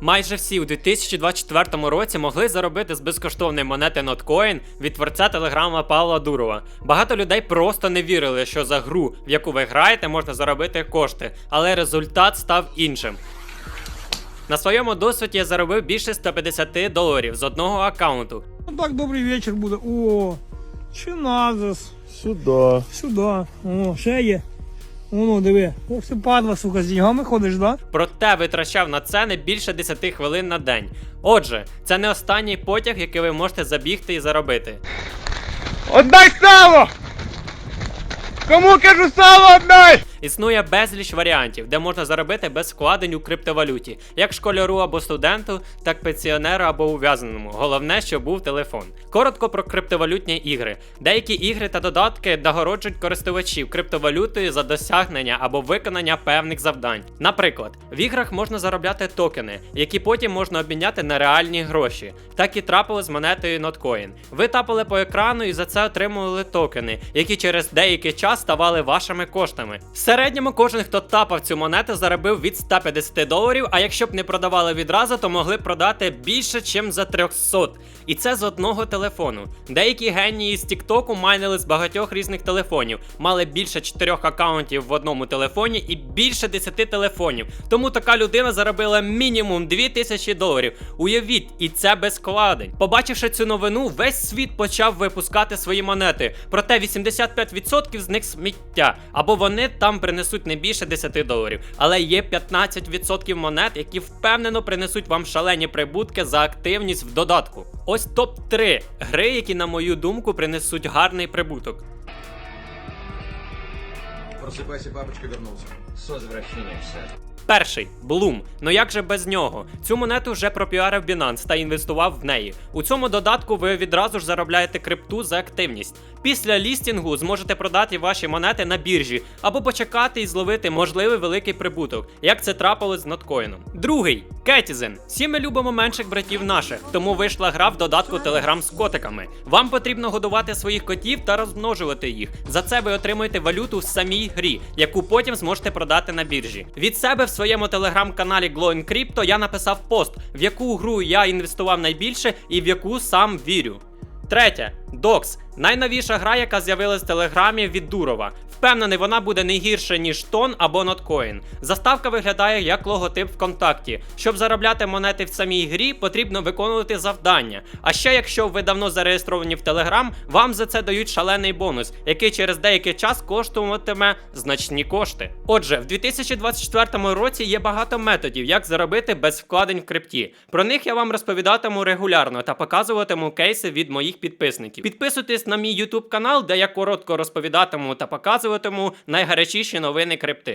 Майже всі у 2024 році могли заробити з безкоштовної монети Notcoin від творця телеграма Павла Дурова. Багато людей просто не вірили, що за гру, в яку ви граєте, можна заробити кошти, але результат став іншим. На своєму досвіді я заробив більше 150 доларів з одного аккаунту. Ну так добрий вечір буде. О, чиназис. Сюда. Сюди. О, ще є. Воно, диви. Ох, ти падла, сука, з деньгами ходиш, да? Проте витрачав на це не більше 10 хвилин на день. Отже, це не останній потяг, який ви можете забігти і заробити. Отдай сало! Кому кажу сало отдай! Існує безліч варіантів, де можна заробити без вкладень у криптовалюті, як школяру або студенту, так пенсіонеру або ув'язненому. Головне, щоб був телефон. Коротко про криптовалютні ігри. Деякі ігри та додатки нагороджують користувачів криптовалютою за досягнення або виконання певних завдань. Наприклад, в іграх можна заробляти токени, які потім можна обміняти на реальні гроші. Так і трапило з монетою Notcoin. Ви тапали по екрану і за це отримували токени, які через деякий час ставали вашими коштами. В середньому кожен, хто тапав цю монету, заробив від 150 доларів, а якщо б не продавали відразу, то могли продати більше, ніж за 300. І це з одного телефону. Деякі генії з Тіктоку майнили з багатьох різних телефонів, мали більше 4 аккаунтів в одному телефоні і більше 10 телефонів. Тому така людина заробила мінімум 2000 доларів. Уявіть, і це без вкладень. Побачивши цю новину, весь світ почав випускати свої монети. Проте 85% з них сміття, або вони там принесуть не більше 10 доларів. Але є 15% монет, які впевнено принесуть вам шалені прибутки за активність в додатку. Ось топ 3 гри, які, на мою думку, принесуть гарний прибуток. Просыпайся, папочка вернулся. С возвращением, сэр. Перший Bloom. Ну як же без нього? Цю монету вже пропіарив Binance та інвестував в неї. У цьому додатку ви відразу ж заробляєте крипту за активність. Після лістінгу зможете продати ваші монети на біржі або почекати і зловити можливий великий прибуток, як це трапилось з ноткоїном. Другий Кетізен. Всі ми любимо менших братів наших, тому вийшла гра в додатку Telegram з котиками. Вам потрібно годувати своїх котів та розмножувати їх. За це ви отримуєте валюту в самій грі, яку потім зможете продати на біржі. Від себе в своєму телеграм-каналі Glowing Crypto я написав пост, в яку гру я інвестував найбільше і в яку сам вірю. Третє Dox. Найновіша гра, яка з'явилась в телеграмі від Дурова. Впевнений, вона буде не гірше, ніж Тон або Notcoin. Заставка виглядає як логотип ВКонтакті. Щоб заробляти монети в самій грі, потрібно виконувати завдання. А ще, якщо ви давно зареєстровані в Телеграм, вам за це дають шалений бонус, який через деякий час коштуватиме значні кошти. Отже, в 2024 році є багато методів, як заробити без вкладень в крипті. Про них я вам розповідатиму регулярно та показуватиму кейси від моїх підписників. Підписуйтесь на мій YouTube канал, де я коротко розповідатиму та показуватиму найгарячіші новини крипти.